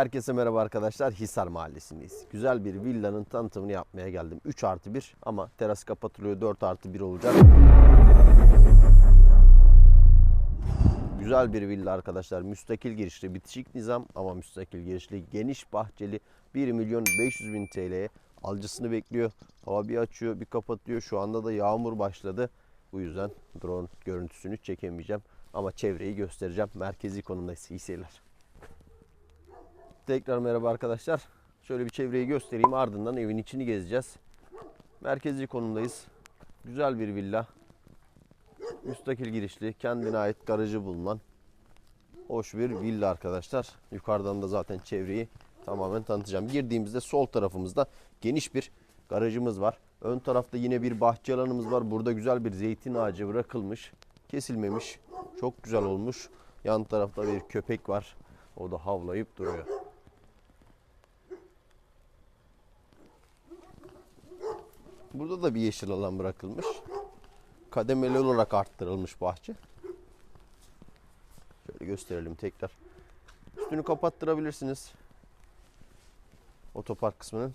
Herkese merhaba arkadaşlar. Hisar Mahallesi'ndeyiz. Güzel bir villanın tanıtımını yapmaya geldim. 3 artı 1 ama teras kapatılıyor 4 artı 1 olacak. Güzel bir villa arkadaşlar. Müstakil girişli, bitişik nizam ama müstakil girişli, geniş bahçeli 1 milyon 500 bin TL'ye alıcısını bekliyor. Hava bir açıyor bir kapatıyor. Şu anda da yağmur başladı. Bu yüzden drone görüntüsünü çekemeyeceğim. Ama çevreyi göstereceğim. Merkezi konumdayız. İyi seyirler. Tekrar merhaba arkadaşlar. Şöyle bir çevreyi göstereyim. Ardından evin içini gezeceğiz. Merkezi konumdayız. Güzel bir villa. Müstakil girişli, kendine ait garajı bulunan hoş bir villa arkadaşlar. Yukarıdan da zaten çevreyi tamamen tanıtacağım. Girdiğimizde sol tarafımızda geniş bir garajımız var. Ön tarafta yine bir bahçe alanımız var. Burada güzel bir zeytin ağacı bırakılmış. Kesilmemiş. Çok güzel olmuş. Yan tarafta bir köpek var. O da havlayıp duruyor. Burada da bir yeşil alan bırakılmış. Kademeli olarak arttırılmış bahçe. Şöyle gösterelim tekrar. Üstünü kapattırabilirsiniz. Otopark kısmının.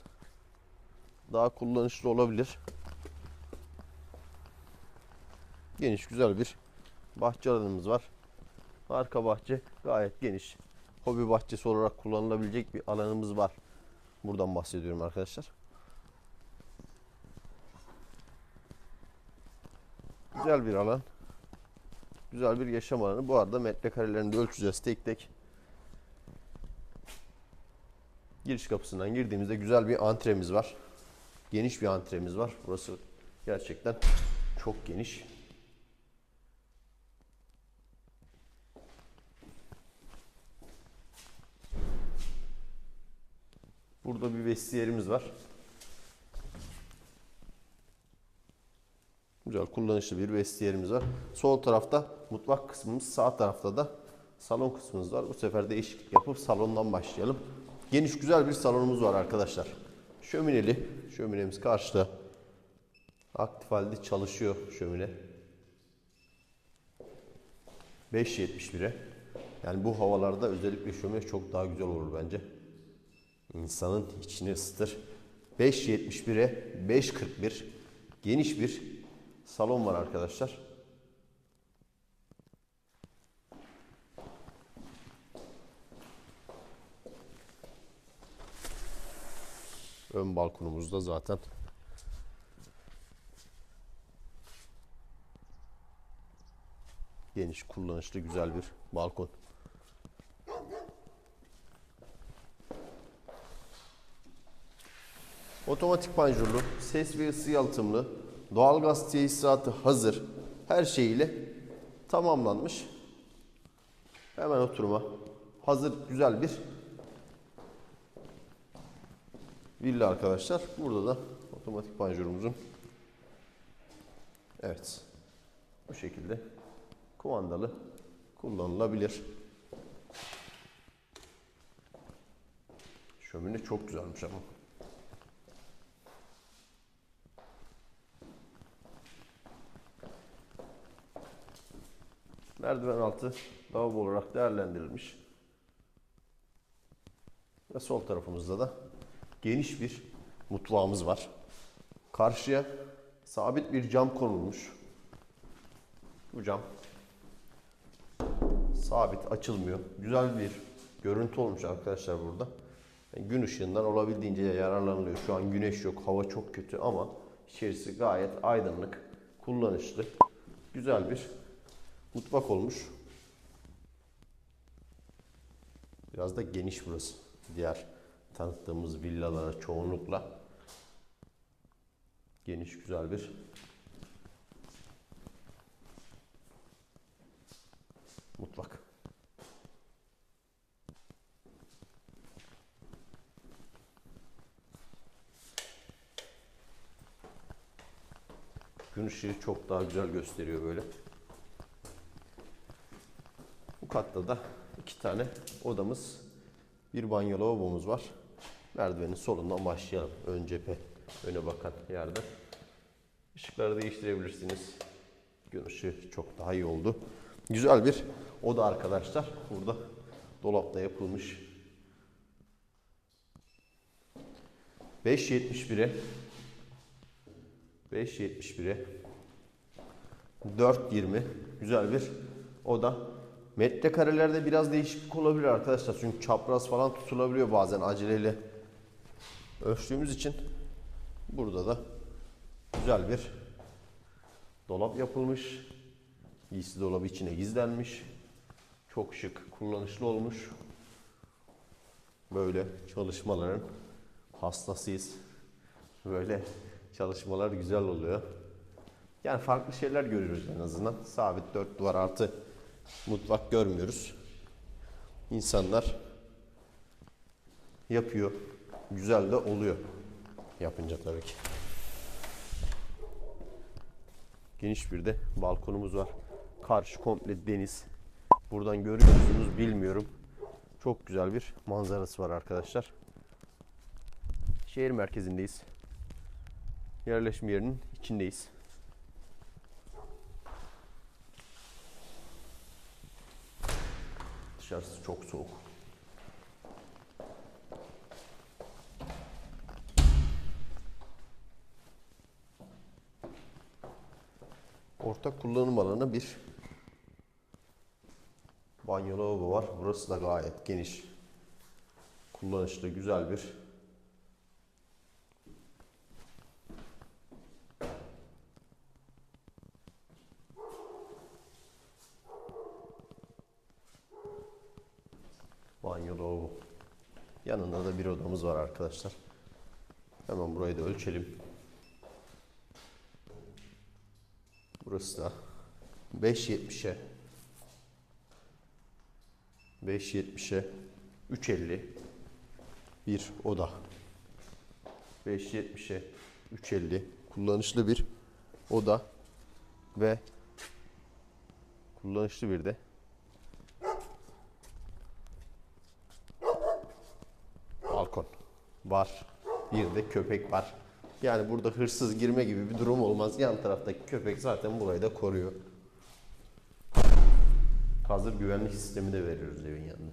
Daha kullanışlı olabilir. Geniş güzel bir bahçe alanımız var. Arka bahçe gayet geniş. Hobi bahçesi olarak kullanılabilecek bir alanımız var. Buradan bahsediyorum arkadaşlar. Güzel bir alan. Güzel bir yaşam alanı. Bu arada metrekarelerini de ölçeceğiz tek tek. Giriş kapısından girdiğimizde güzel bir antremiz var. Geniş bir antremiz var. Burası gerçekten çok geniş. Burada bir vestiyerimiz var. Güzel kullanışlı bir vestiyerimiz var. Sol tarafta mutfak kısmımız, sağ tarafta da salon kısmımız var. Bu sefer değişiklik yapıp salondan başlayalım. Geniş güzel bir salonumuz var arkadaşlar. Şömineli, şöminemiz karşıda. Aktif halde çalışıyor şömine. 5.71'e. Yani bu havalarda özellikle şömine çok daha güzel olur bence. İnsanın içini ısıtır. 5.71'e 5.41 geniş bir salon var arkadaşlar. Ön balkonumuzda zaten geniş, kullanışlı, güzel bir balkon. Otomatik panjurlu, ses ve ısı yalıtımlı, doğalgaz tesisatı hazır. Her şeyiyle tamamlanmış. Hemen oturuma hazır güzel bir villa arkadaşlar. Burada da otomatik panjurumuzun Evet. Bu şekilde kumandalı kullanılabilir. Şömine çok güzelmiş ama. Merdiven altı lavabo olarak değerlendirilmiş. Ve sol tarafımızda da geniş bir mutfağımız var. Karşıya sabit bir cam konulmuş. Bu cam sabit açılmıyor. Güzel bir görüntü olmuş arkadaşlar burada. Yani gün ışığından olabildiğince yararlanılıyor. Şu an güneş yok, hava çok kötü ama içerisi gayet aydınlık, kullanışlı, güzel bir mutfak olmuş. Biraz da geniş burası. Diğer tanıttığımız villalara çoğunlukla geniş güzel bir mutfak. Gün ışığı çok daha güzel gösteriyor böyle. Katta da iki tane odamız, bir banyo lavabomuz var. Merdivenin solundan başlayalım. Ön cephe, öne bakan yerde. Işıkları değiştirebilirsiniz. Gün ışığı çok daha iyi oldu. Güzel bir oda arkadaşlar. Burada dolapla yapılmış 5.71'e 5.71'e 4.20 güzel bir oda. Metrekarelerde biraz değişiklik olabilir arkadaşlar. Çünkü çapraz falan tutulabiliyor bazen aceleyle ölçtüğümüz için. Burada da güzel bir dolap yapılmış. Giysi dolabı içine gizlenmiş. Çok şık, kullanışlı olmuş. Böyle çalışmaların hastasıyız. Böyle çalışmalar güzel oluyor. Yani farklı şeyler görüyoruz en azından. Sabit dört duvar artı mutfak görmüyoruz. İnsanlar yapıyor. Güzel de oluyor. Yapınca tabii ki. Geniş bir de balkonumuz var. Karşı komple deniz. Buradan görüyor musunuz bilmiyorum. Çok güzel bir manzarası var arkadaşlar. Şehir merkezindeyiz. Yerleşim yerinin içindeyiz. Dışarısı çok soğuk. Ortak kullanım alanı bir banyo lavabo var. Burası da gayet geniş. Kullanışlı güzel bir banyo lavabo. Yanında da bir odamız var arkadaşlar. Hemen burayı da ölçelim. Burası da 5.70'e 5.70'e 3.50 bir oda. 5.70'e 3.50 kullanışlı bir oda ve kullanışlı bir de balkon var. Bir de köpek var. Yani burada hırsız girme gibi bir durum olmaz. Yan taraftaki köpek zaten burayı da koruyor. Hazır güvenlik sistemi de veriyoruz evin yanına.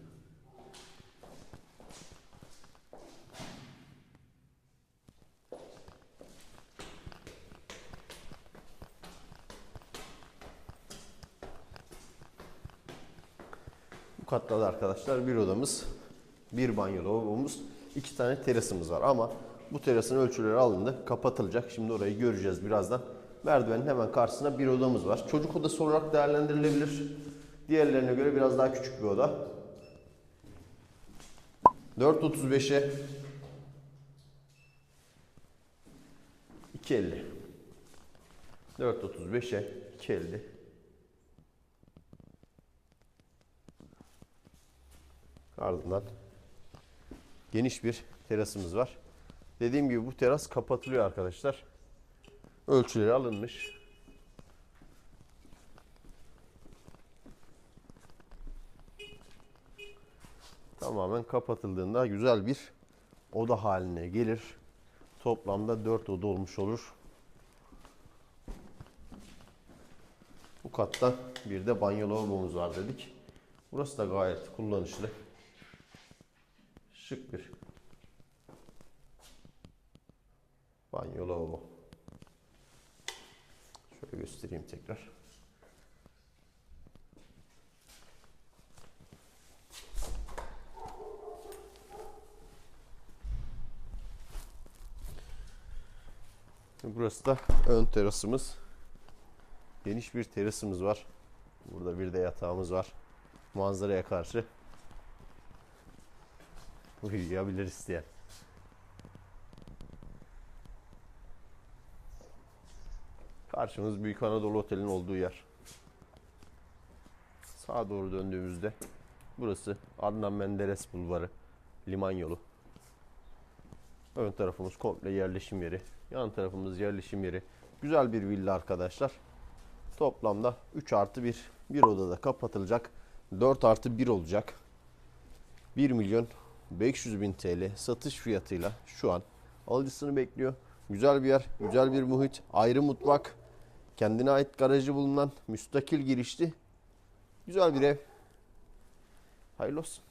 Bu katta da arkadaşlar bir odamız, bir banyo lavabomuz, iki tane terasımız var ama bu terasın ölçüleri alındı, kapatılacak. Şimdi orayı göreceğiz birazdan. Merdivenin hemen karşısında bir odamız var. Çocuk odası olarak değerlendirilebilir. Diğerlerine göre biraz daha küçük bir oda. 4.35'e 2.50 4.35'e 2.50 Ardından geniş bir terasımız var. Dediğim gibi bu teras kapatılıyor arkadaşlar. Ölçüleri alınmış. Tamamen kapatıldığında güzel bir oda haline gelir. Toplamda 4 oda olmuş olur. Bu katta bir de banyo lavabomuz var dedik. Burası da gayet kullanışlı. Şık bir banyo lavabo. Şöyle göstereyim tekrar. Burası da ön terasımız. Geniş bir terasımız var. Burada bir de yatağımız var. Manzaraya karşı uyuyabilir isteyen. Karşımız Büyük Anadolu Otel'in olduğu yer. Sağa doğru döndüğümüzde burası Adnan Menderes Bulvarı, liman yolu. Ön tarafımız komple yerleşim yeri. Yan tarafımız yerleşim yeri. Güzel bir villa arkadaşlar. Toplamda 3 artı 1. Bir odada kapatılacak. 4 artı 1 olacak. 1 milyon 500 bin TL satış fiyatıyla şu an alıcısını bekliyor. Güzel bir yer, güzel bir muhit, ayrı mutfak, kendine ait garajı bulunan müstakil girişli güzel bir ev. Hayırlı olsun.